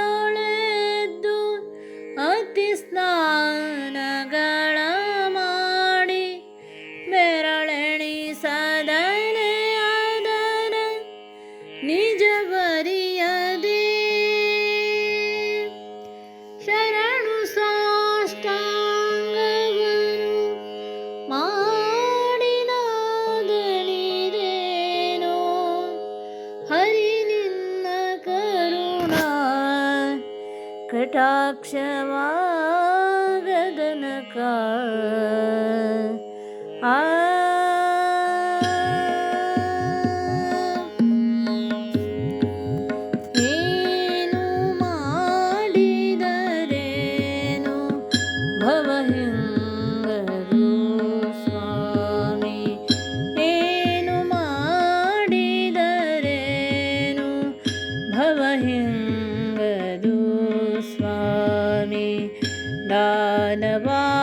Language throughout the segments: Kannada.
ಅರುಣೋದಯದೊಳೆದ್ದು ಅತಿ ಸ್ನಾನಗಳ ಮಾಡಿ ಬೆರಳೆಣಿಸದನೆ ಅದರ ನಿಜ ಬರಿಯ अक्षवादनकार आ ಮಾನವಾ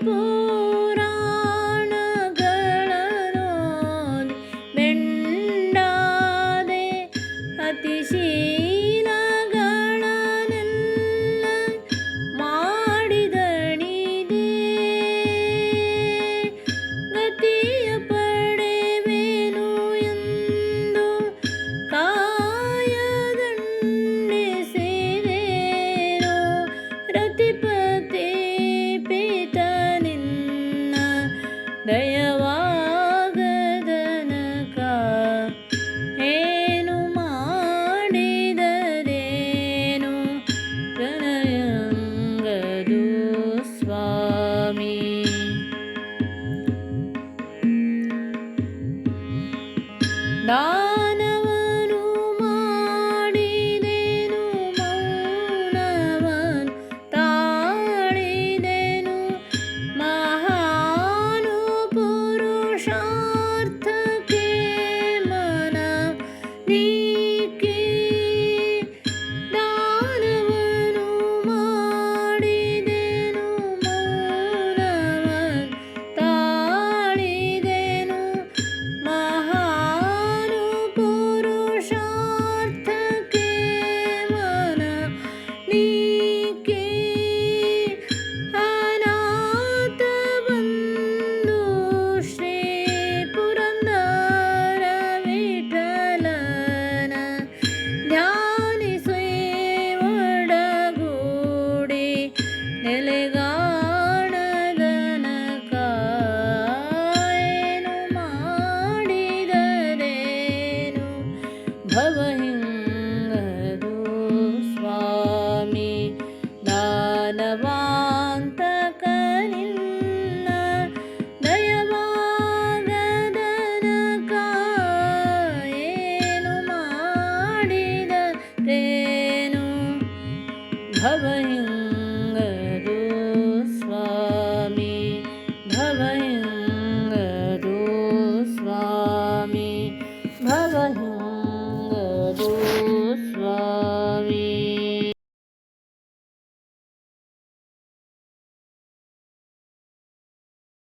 above. না